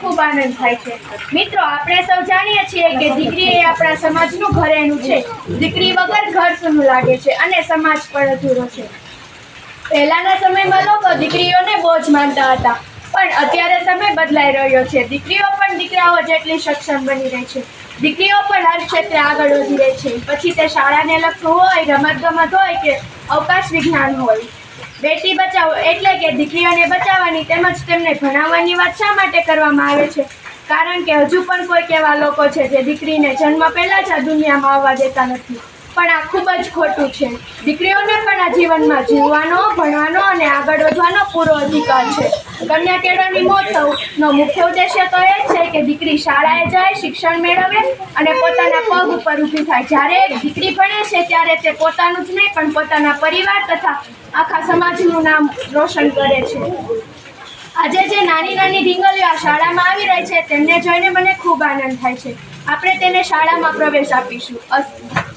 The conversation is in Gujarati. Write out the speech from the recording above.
ખૂબ આનંદ થાય છે. મિત્રો, આપણે સૌ જાણીએ છીએ કે દીકરી એ આપણા સમાજનું ઘરેણું છે. દીકરી વગર ઘર સૂનું લાગે છે અને સમાજ પણ અધૂરો છે. પહેલાના સમયમાં લોકો દીકરીઓને બોજ માનતા હતા. પણ અત્યારે સમય બદલાઈ રહ્યો છે. દીકરીઓ પણ દીકરાઓ જેટલી સક્ષમ બની રહી છે. દીકરીઓ પણ હર ક્ષેત્રે આગળ વધી રહી છે. પછી તે શાળાને લગતું હોય, રમતગમત હોય કે અવકાશ વિજ્ઞાન હોય. બેટી બચાવો એટલે કે દીકરીઓને બચાવવાની તેમજ તેમને ભણાવવાની વાત શા માટે કરવામાં આવે છે? કારણ કે હજુ પણ કોઈક એવા લોકો છે જે દીકરીને જન્મ પહેલાં જ આ દુનિયામાં આવવા દેતા નથી. પણ આ ખૂબ જ ખોટું છે. દીકરીઓને પણ આ જીવનમાં જીવવાનો, ભણવાનો અને આગળ વધવાનો પૂરો અધિકાર છે. કન્યા કેળવણી મહોત્સવનો મુખ્ય ઉદ્દેશ્ય તો એ છે કે દીકરી શાળાએ જાય, શિક્ષણ મેળવે અને પોતાના પગ ઉપર ઊભી થાય. જ્યારે દીકરી ભણે છે, ત્યારે તે પોતાનું જ નહીં, પણ પોતાના પરિવાર તથા આખા સમાજનું નામ રોશન કરે છે. આજે જે નાની નાની ઢીંગલીઓ આ શાળામાં આવી રહી છે, તેમને જોઈને મને ખૂબ આનંદ થાય છે. આપણે તેને શાળામાં પ્રવેશ આપીશું. અસ્તુ